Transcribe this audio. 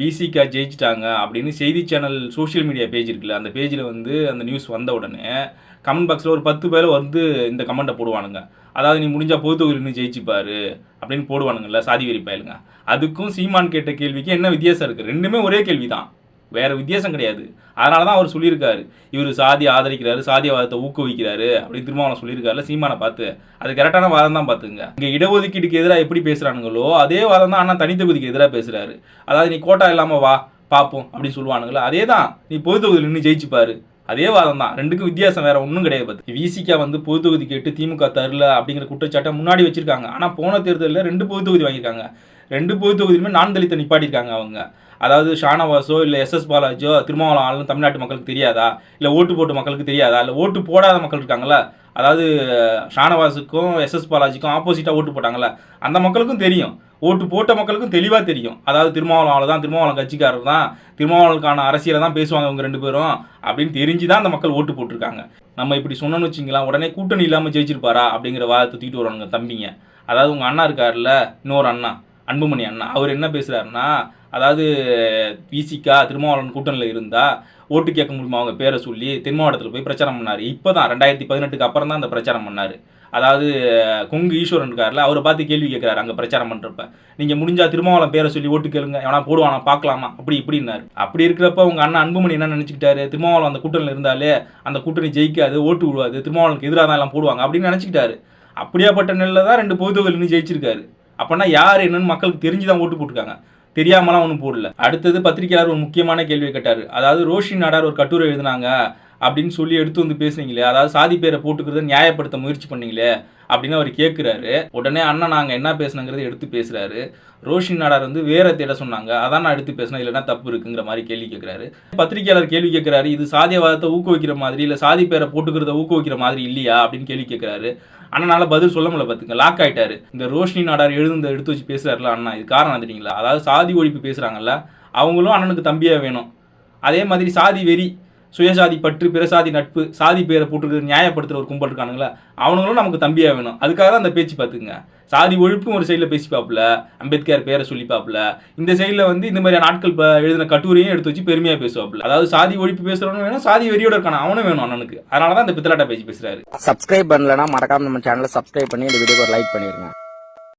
விசிகா ஜெயிச்சிட்டாங்க அப்படின்னு செய்தி சேனல் சோஷியல் மீடியா பேஜ் இருக்குல்ல அந்த பேஜில் வந்து அந்த நியூஸ் வந்த உடனே கமெண்ட் பாக்ஸில் ஒரு பத்து பேர் வந்து இந்த கமெண்ட்டை போடுவானுங்க. அதாவது நீ முடிஞ்சால் பொது தொகுதியில் நின்று ஜெயிச்சுப்பாரு அப்படின்னு போடுவானுங்கல்ல சாதி வெறி பயலுங்க. அதுக்கும் சீமான் கேட்ட கேள்விக்கு என்ன வித்தியாசம் இருக்குது ரெண்டுமே ஒரே கேள்வி தான் வேறு வித்தியாசம் கிடையாது. அதனால தான் அவர் சொல்லியிருக்காரு. இவர் சாதி ஆதரிக்கிறாரு சாதியவாதத்தை ஊக்குவிக்கிறாரு அப்படின்னு திருமாவளம் சொல்லியிருக்காருல சீமானை பார்த்து. அது கரெக்டான வாதம் தான் பார்த்துங்க. இங்கே இடஒதுக்கீடுக்கு எதிராக எப்படி பேசுகிறானுங்களோ அதே வாதம் தான் ஆனால் தனித்தொகுதிக்கு எதிராக பேசுகிறாரு அதாவது நீ கோட்டா இல்லாமல் வா பார்ப்போம் அப்படின்னு சொல்லுவானுங்களா அதே தான் நீ பொது தொகுதியில் நின்று ஜெயிச்சுப்பாரு அதே வாதம் தான். ரெண்டுக்கும் வித்தியாசம் வேற ஒன்றும் கிடையாது பார்த்து. விசிகா வந்து பொது தொகுதி கேட்டு திமுக தரல அப்படிங்கிற குற்றச்சாட்டை முன்னாடி வச்சிருக்காங்க. ஆனால் போன தேர்தலில் ரெண்டு பொது தொகுதி வாங்கியிருக்காங்க. ரெண்டு பொது தொகுதியிலுமே நான் தலித்தை நிப்பாட்டியிருக்காங்க அவங்க. அதாவது ஷானவாஸோ இல்லை எஸ்எஸ் பாலாஜோ திருமாவளம் ஆளும் தமிழ்நாட்டு மக்களுக்கு தெரியாதா? இல்லை ஓட்டு போட்ட மக்களுக்கு தெரியாதா? இல்லை ஓட்டு போடாத மக்கள் இருக்காங்களா அதாவது ஷானவாஸுக்கும் எஸ்எஸ் பாலாஜிக்கும் ஆப்போசிட்டாக ஓட்டு போட்டாங்களே அந்த மக்களுக்கும் தெரியும். ஓட்டு போட்ட மக்களுக்கும் தெளிவாக தெரியும். அதாவது திருமாவளம் ஆளு தான் திருமாவளம் கட்சிக்காரர் தான் திருமாவளவுக்கான அரசியலை தான் பேசுவாங்க இவங்க ரெண்டு பேரும் அப்படின்னு தெரிஞ்சு தான் அந்த மக்கள் ஓட்டு போட்டிருக்காங்க. நம்ம இப்படி சொன்னோன்னு வச்சிங்களா உடனே கூட்டணி இல்லாமல் ஜெயிச்சிருப்பாரா அப்படிங்கிற வாதத்தை தூக்கிட்டு வருவாங்க தம்பிங்க. அதாவது உங்கள் அண்ணா இருக்கார்ல இன்னொரு அண்ணா. அன்புமணி அண்ணா அவர் என்ன பேசுகிறாருன்னா அதாவது விசிகா திருமாவளவன் கூட்டணியில் இருந்தால் ஓட்டு கேட்க முடியுமா அவங்க பேரை சொல்லி தென் மாவட்டத்தில் போய் பிரச்சாரம் பண்ணார். இப்போ தான் ரெண்டாயிரத்தி பதினெட்டுக்கு அப்புறம் தான் அந்த பிரச்சாரம் பண்ணார். அதாவது கொங்கு ஈஸ்வரன் இருக்கார்ல அவரை பார்த்து கேள்வி கேட்குறாரு அங்கே பிரச்சாரம் பண்ணுறப்ப நீங்கள் முடிஞ்சால் திருமாவளம் பேரை சொல்லி ஓட்டு கேளுங்க எவனா போடுவானா பார்க்கலாமா? அப்படி இப்படின்னாரு. அப்படி இருக்கிறப்ப உங்கள் அண்ணன் அன்புமணி என்ன நினச்சிக்கிட்டாரு? திருமாவளம் அந்த கூட்டணியில் இருந்தாலே அந்த கூட்டணி ஜெயிக்காது ஓட்டு விடுவாது திருமாவளனுக்கு எதிராக தான் எல்லாம் போடுவாங்க அப்படின்னு நினச்சிக்கிட்டாரு. அப்படியாப்பட்ட நெல்லில் தான் ரெண்டு பொது தொகுதியில் ஜெயிச்சிருக்காரு. அப்படின்னா யார் என்னன்னு மக்களுக்கு தெரிஞ்சு தான் ஓட்டு போட்டுருக்காங்க. தெரியாமலாம் ஒன்றும் போடல. அடுத்தது பத்திரிகையாளர் ஒரு முக்கியமான கேள்வியை கேட்டார். அதாவது ரோஷினி நாடார் ஒரு கட்டுரை எழுதினாங்க. அப்படின்னு சொல்லி எடுத்து வந்து பேசுனீங்களே அதாவது சாதி பேரை போட்டுக்கிறத நியாயப்படுத்த முயற்சி பண்ணீங்களே அப்படின்னு அவர் கேட்குறாரு உடனே அண்ணன் நாங்கள் என்ன பேசுனங்கிறத எடுத்து பேசுகிறாரு ரோஷினி நாடார் வந்து வேற தேட சொன்னாங்க. அதான் நான் எடுத்து பேசினேன் இல்லைன்னா தப்பு இருக்குங்கிற மாதிரி கேள்வி கேட்குறாரு பத்திரிகையாளர் கேள்வி கேட்குறாரு இது சாதியவாதத்தை ஊக்குவிக்கிற மாதிரி இல்லை சாதி பேரை போட்டுக்கிறத ஊக்குவிக்கிற மாதிரி இல்லையா அப்படின்னு கேள்வி கேட்குறாரு அண்ணனால பதில் சொல்ல முடியல பார்த்துங்க லாக் ஆயிட்டாரு. இந்த ரோஷினி நாடார் எழுதுந்த எடுத்து வச்சு பேசுறாருல அண்ணா இது காரணம் தெரியுங்களா அதாவது சாதி ஒழிப்பு பேசுகிறாங்கல்ல அவங்களும் அண்ணனுக்கு தம்பியாக வேணும். அதே மாதிரி சாதி வெறி சுயசாதி பற்று பிறசாதி நட்பு சாதி பேரை போட்டுருக்கிறது நியாயப்படுத்துகிற ஒரு கும்பல் இருக்கானுங்களா அவனுங்களும் நமக்கு தம்பியா வேணும். அதுக்காக தான் அந்த பேச்சு பார்த்துக்குங்க. சாதி ஒழிப்பும் ஒரு சைடில் பேசி பார்ப்பல அம்பேத்கர் பேரை சொல்லி பார்ப்பல. இந்த சைடில் வந்து இந்த மாதிரி நாட்கள் எழுதின கட்டுரையும் எடுத்து வச்சு பெருமையாக பேசுவாப்புல. அதாவது சாதி ஒழிப்பு பேசுறவனும் வேணும் சாதி வெறியோட இருக்கான அவனும் வேணும் அண்ணனுக்கு. அதனால தான் இந்த பித்தலாட்டா பேச்சு பேசுறாரு. சப்ஸ்கிரைப் பண்ணலன்னா மறக்காம நம்ம சேனலை சப்ஸ்கிரைப் பண்ணி இந்த வீடியோக்கு ஒரு லைக் பண்ணிடுங்க